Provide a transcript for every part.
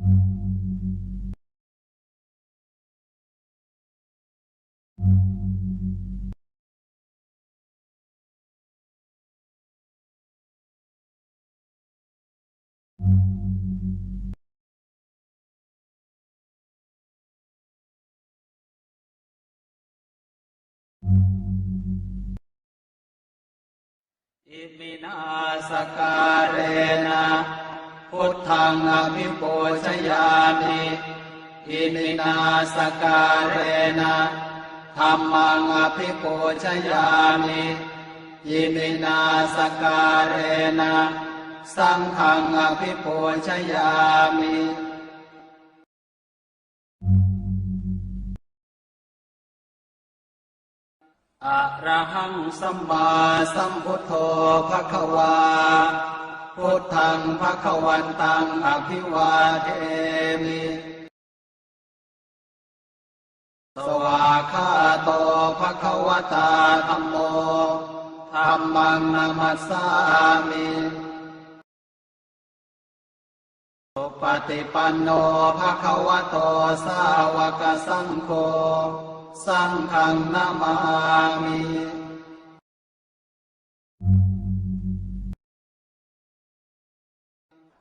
อิมิ พุทธังอภิปูชยามิอิมินาสการเรนะธรรมังอภิปูชยามิอิมินาสการเรนะสังฆังอภิปูชยามิอะระหังสัมมาสัมพุทโธภะคะวา พุทธังภะควันตังอภิวาเทมิ สวาคาโตภะควตาธัมโมธัมมังนามัสสามิสุปฏิปันโนภะควโตสาวกสังโฆ สังฆังนามามิ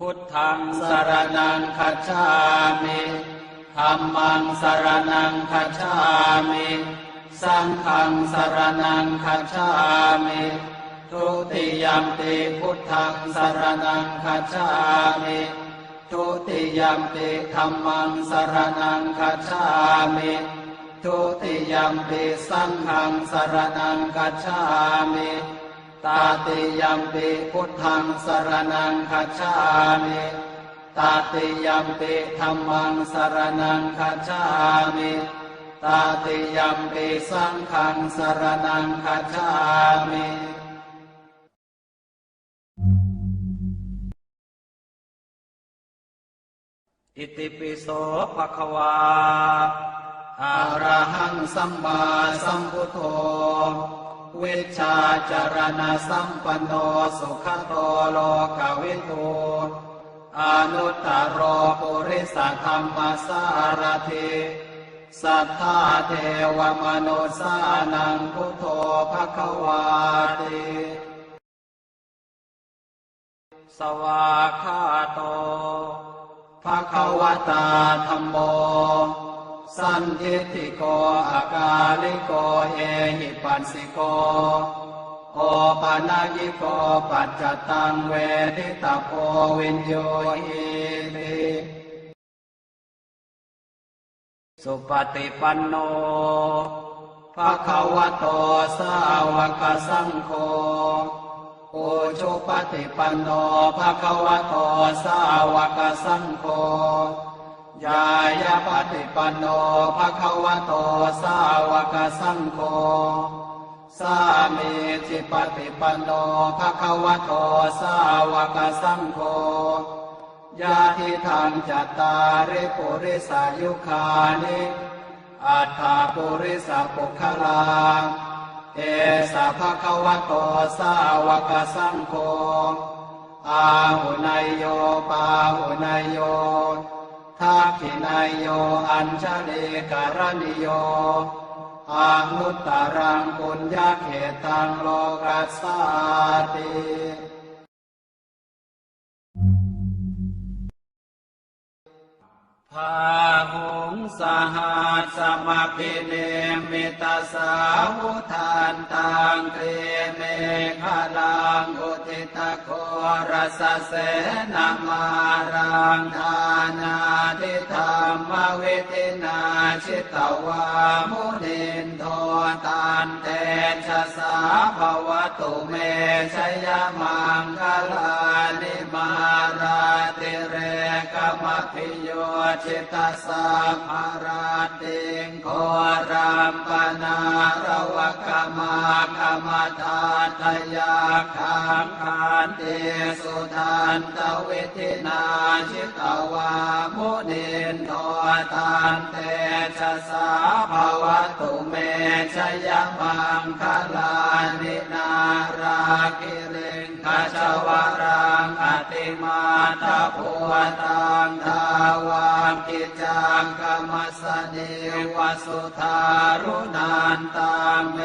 พุทธังสารนังคัจฉามิธัมมังสารนังคัจฉามิ สังฆังสารนังคัจฉามิ ทุติยมปิพุทธังสารนังคัจฉามิทุติยมปิธัมมังสารนังคัจฉามิทุติยมปิสังฆังสารนังคัจฉามิ ตาติยัมปิพุทธังสรนังคัจฉามิตาติยัมปิธัมมังสรนังคัจฉามิตาติยัมปิสังฆังสรนังคัจฉามิอิติปิโสภะคะวาอะระหังสัมมาสัมพุทโธเวชชาจารณสัมปันโนสุขโตโลกวิทูอนุตตรโรปุริสธรรมสารถิสัทธาเทวมนุสานังพุทโธภะคะวาติสวาคาโตภะคะวตาธัมโม สันทิติโกอากาลิโกเอหิปัสสิโกโอปานายิโกปัจจตังเวทิตาโพวินโยหิติสุปฏิปันโนภะคะวะโตสาวกสังโฆโอชุปฏิปันโนภะคะวะโตสาวกสังโฆ ยายาปฏิปันโนภะคะวะโตสาวกสังโฆสามีจิปฏิปันโนภะคะวะโตสาวกสังโฆยาทิทางจัตตาริปุริสายุคานิอัฏฐาปุริสปุคลาเอสะภะคะวะโตสาวกสังโฆอาหุนายโยปาหุนายโย ทักขินายโยอัญชลีการณิโยอานุตตรังปุญญาเขตังโลกัสสาติ พาหุงสหัสมพิเนมิตาสาวุทานตังเกเมฆาลังอุทิตโครสเสนามารังทานาทิธรรมวิทินาชิตวามุนินโทตันเตชะสาภวตุเมชยมังคลานิ มาราติเรกมพิโยชิตาสัพพาราติงโครามปนารวกมาคมตาทยาคังคานเตสุทันตวิทินาชิตวามุนินโทตันเตชะสาภวตุเมชยมังคลานินาราคิริง คชวรังอติมาทะพุตังทาวามกิจังกรรมสเนวสุธารุนันตังเม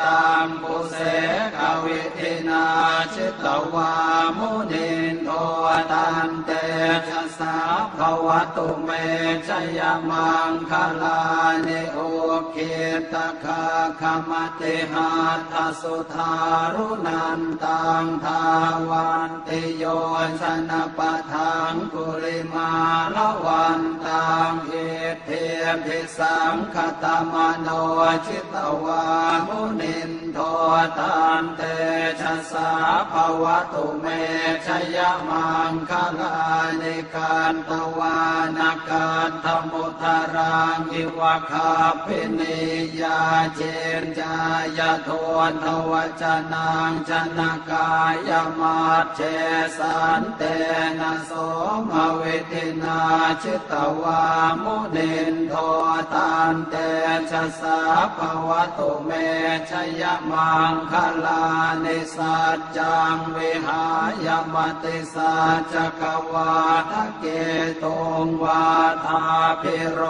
ตังบุเสกวิทินาชิตวามุนี ตันเตชะสาภวตุเมชยมังคลานิโอเคตคาคมติหัตถสุธารุนันตังทาวันติโยชนะปะทังกุลิมาละวันตังเอเทพิสังคตมโนชิตวามุนิน โทตันเตชะสาภวตุเมชยมังคลานิการตวานาการธมุทารังอิวะคาพินิยาเจนจายโทนทวจนังชนะกายมาเชสันเตนะโสมเวทินาชิตวามุนินโทตันเตชะสาภวตุเมชยมมังคลานิสัจจังวิหายมติสัจกวาทะเกตุงวาทาพิโร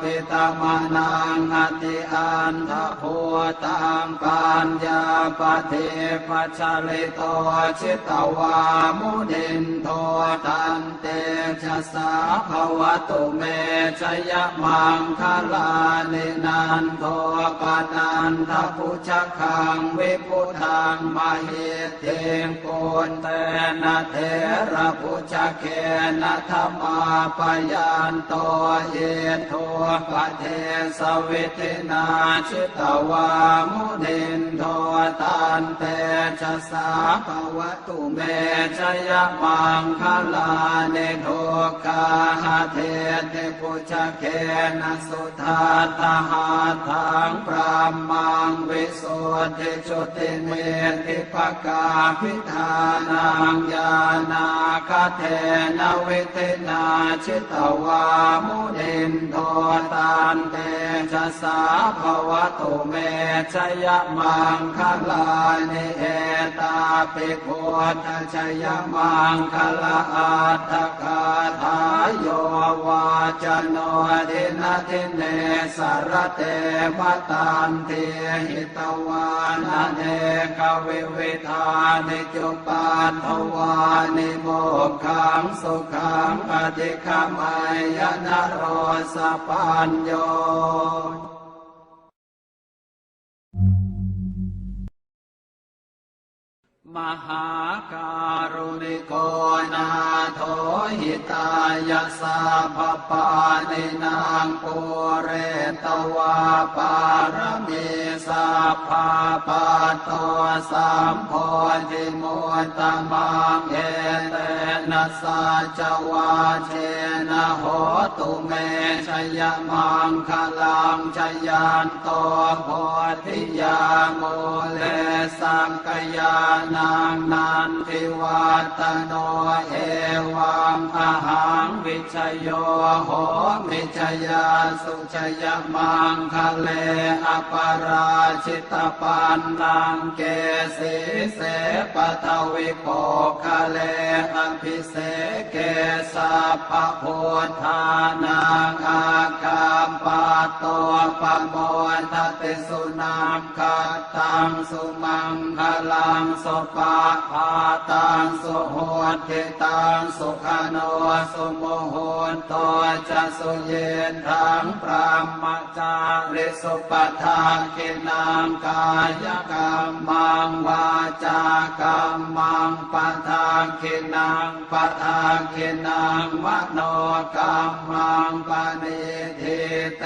ปิตมนังอติอันทภูตังปัญญาปเทปัชลิโตชิตวามุนินโทตันเตชะสาภวตุเมชยมังคลานินันโท ปนันทพุชคังวิพุทังมหิเทงโกนเตนะเทระพุชเคนะธรรมาปยันโตเยโทปเทสวิทินาชิตวามุนินโทตันเตชะสาภวตุเมชยมังคลาเนโทกาหเทเทพุชเคนะสุทาตหาทังปรามังวิสุทธิจุติเมติภกาพิธานังญานาคเทนวิเทนาชิตวามุนินโทตันเตชะสาภวตุเมชยมังคลานิเอตาปิโคตชยมังคลาอัตถคาทายโยวาจโนทินาทิเนสารเตมตันเทหิตวานาเนกวิวิธานิจุปาทวานิโมขังสุขังอธิคมายนโรสปัญโย มหาการุณิโกนาโทหิตายาสาภปานินางปุเรตวาปารมีสัพาปาโตสัมโพธิมุตตมังเอเตนะสัจวาเชนะโหตุเมชยมังคลังชยันโตโพธิยาโมเลสังกยานนันทิวัตโนเอวังอหังวิชโยโหมิชยาสุชยมังคะเลอปราชิตปันนังเกสีเสปทวิโกคะเลอภิเสเกสัพพะโพธานังอากามปาโตปะโมทติสุนามคาตาตังสุมังคลังสุปะพาตังสุโหติตังสุขโนสุโมโหนตัวจะสุเยนทังพระมจาริสุปทาคินังกายกรรมังวาจากรรมังปทาคินังปทาคินังมโนกรรมังปณิทิเต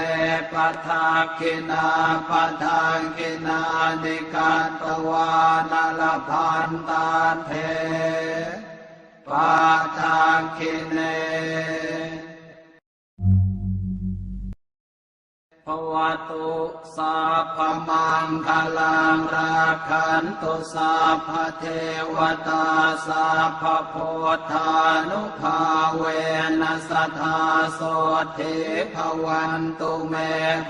ปทาคินาปทาคินานิกาตวานลพันตาเทปทาคิเน ภวตุสัพมังคลังราคันตุสัพเทวตาสัพพโพธานุภาเวนัสธาโสทิภวันตุเม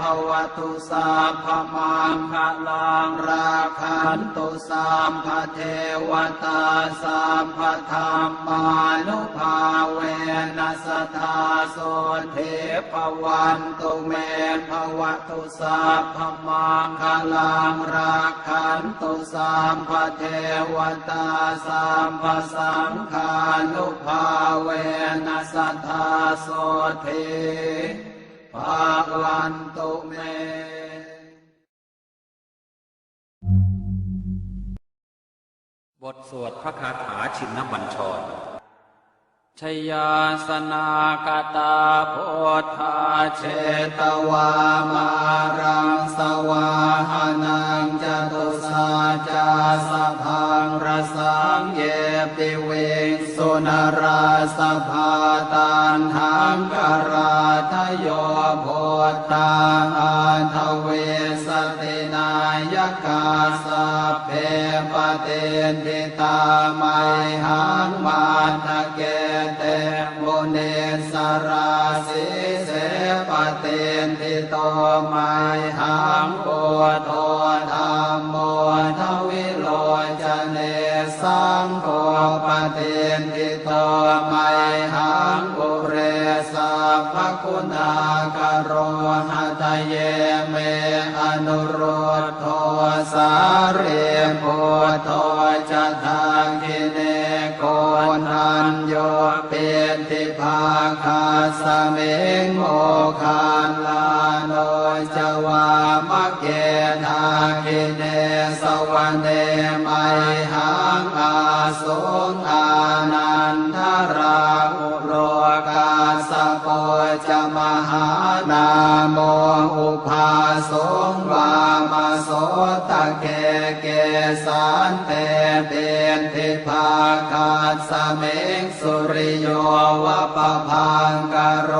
ภวตุสัพมังคลังราคันตุสัพเทวตาสัพธรรมานุภาเวนัสธาโสทิภวันตุเมภวตุสัพพมังคลังราคันตุสัมภเทวตาสัมภสังฆานุภาเวนัสธาโสทิภาวันตุเมบทสวดพระคาถาชินบัญชร ชยาสนากตาโพธาเชตวามารังสวาหานังจตุสาจาสะพังรสังเยปิเวงสุนราสภาตันหังกราทโยโพธาอันทเวสตินายกาสะเพปเตนทิตาไมหังมาทะเก โตไมหังโอโทธรรมโมทวิโลจเนสังโฆปเตนทิโตไมหังปุเรสัพคุณากโรหะทะเยเมอนุโรธโทสาเรโพโทจะทางกิเนโกนันโยเป็นทิภาคา สเมงโมคานลาโนจวามะเกทาคิเนสวรรเนไมหังอาสงอานันทราอุโรกาสโปจะมหานาโมอุภาสงวามาโสตะเกเกสันเตเป็นทิ ภาคาสเมงสุริโยวะปะพังกโร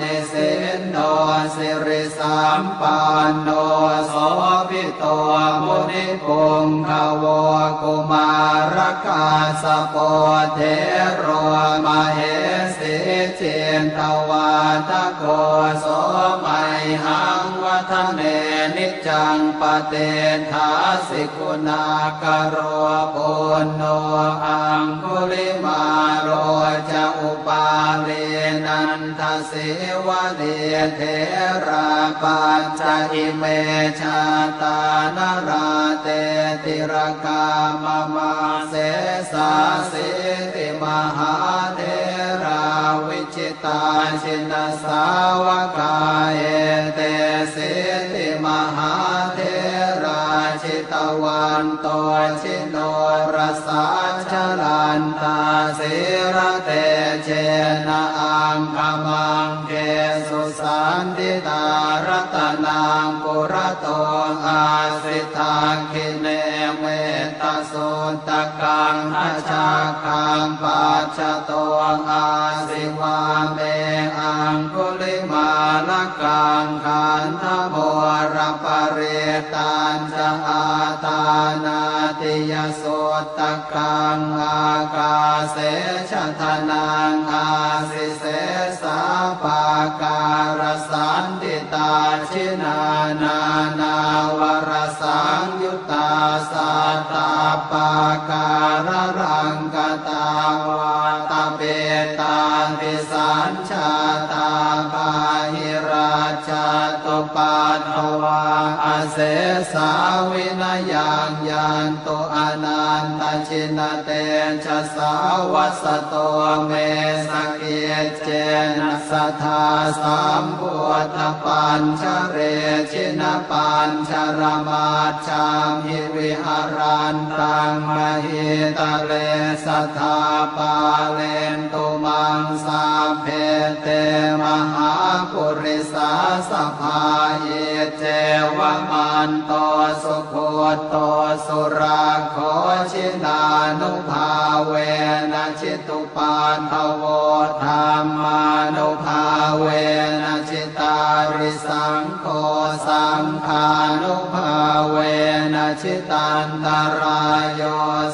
นิสินโนสิริสัมปันโนโสภิโตมุนิปุงขวกุมารกาสโปเทโรมาเหสิเจนตวาทะโกโสไมหังวัฒเน จังปเตทาสิกุณากโรปุณโนอังคุลิมาโรจะอุปาเลนันทสิวะเดเทราปัจจอิเมชาตานราเตติรกามมาเสสาสิติมหาเทราวิจิตาชินสาวกายเต หาเทราชิตวันโตชิโนรสาชลันตาสิระเตเจนะอังคมังเกสุสันติตารัตนังปุระโตอาสิทาคิเนเมตตาสุตตะกังอาชาคังปัจจโตอาสิวาเมอังคุลิมาลกังขันธโม ปเรตานจะอาตานาติยสุตตะกังอากาเสชะทนังอาสิเสสาปาการสันติตาชินา สโตเมสกเกเจน ทธาสัมพุทธปัญชเรชินปัญชรมาชามหิวิหารันตังมหิตะเลสัทาปาเลนตุมังสาเพเตมหาปุริสาสภาเยเจวมันโตสุโคโตสุราโคชินานุภาเวนะชิตุปาทโวธรรมานุภา เวนะชิตาริสังโฆสังฆานุภาเวนะชิตันตรายโย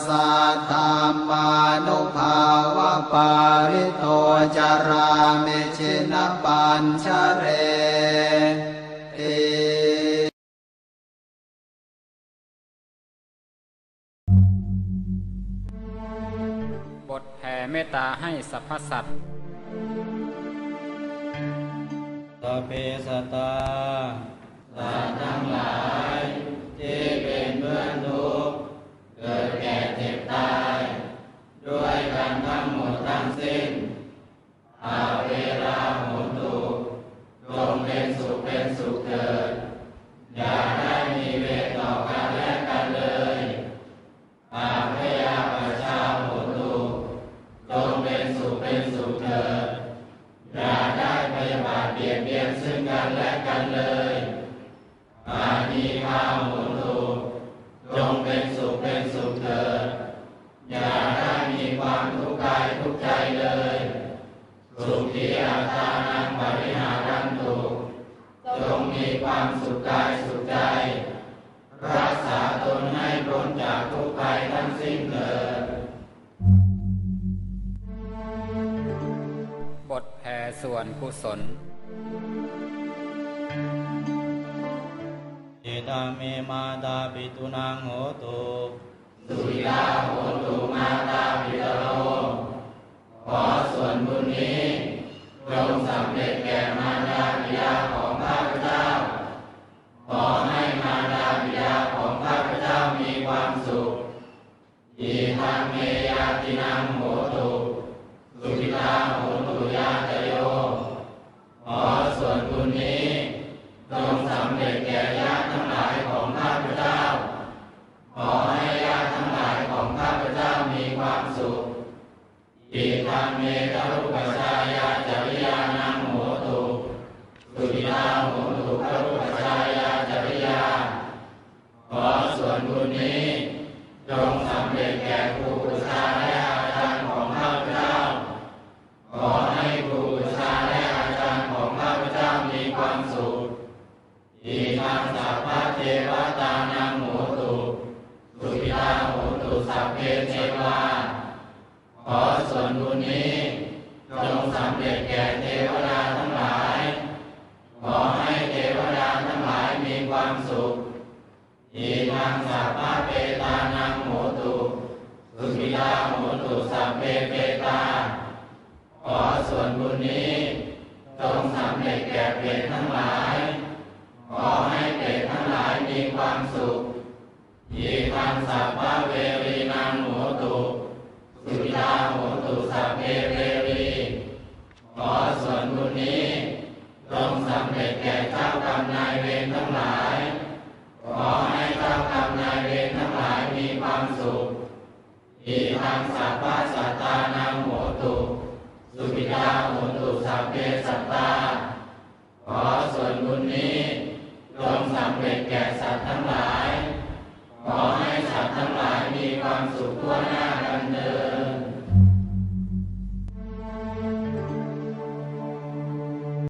สัทธามานุภาวะปาริโตจารามิชินปัญชเรบทแผ่เมตตาให้สรรพสัตว์ สเพสตตาสัตว์ทั้งหลาย ที่เป็นเพื่อนทุกข์เกิดแก่เจ็บตาย ด้วยกันทั้งหมดทั้งสิ้นอาเวลาหมุนตุจงเป็นสุขเป็นสุ ส่วนกุศลเอตังเมมาตาปิตุนังโหตุสุริยาโหตุมาตาปิตโรขอส่วนบุญนี้จงสำเร็จแก่มารดาบิดาของข้าพเจ้า ขอให้มารดาบิดาของข้าพเจ้ามีความสุขอีทางเมยาตินังโหตุสุขิตา บุญนี้จงสำเร็จแก่ญาติทั้งหลายของข้าพเจ้า สัพเพเทวา ขอส่วนบุญนี้จงสำเร็จแก่เทวดาทั้งหลาย ขอให้เทวดาทั้งหลายมีความสุขอีทางสัพพะเปตานังโหตุสุขิตาโหตุสัพเพเปตา ขอส่วนบุญนี้จงสำเร็จแก่เปรตทั้งหลาย ขอให้เปรตทั้งหลายมีความสุข อิทังสัพพะเวรีนังโหตุสุขิตาโหตุสัพเพเวรีขอส่วนบุญนี้จงสำเร็จแก่